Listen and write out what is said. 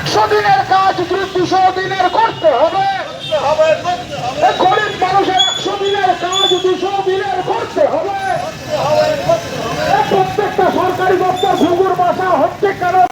একশো দিনের কাজ দুশো দিনের করতে হবে। গরিব মানুষের একশো দিনের কাজ দুশো দিনের করতে হবে। প্রত্যেকটা সরকারি দপ্তর ঘুঙুর বাসা হচ্ছে কারণ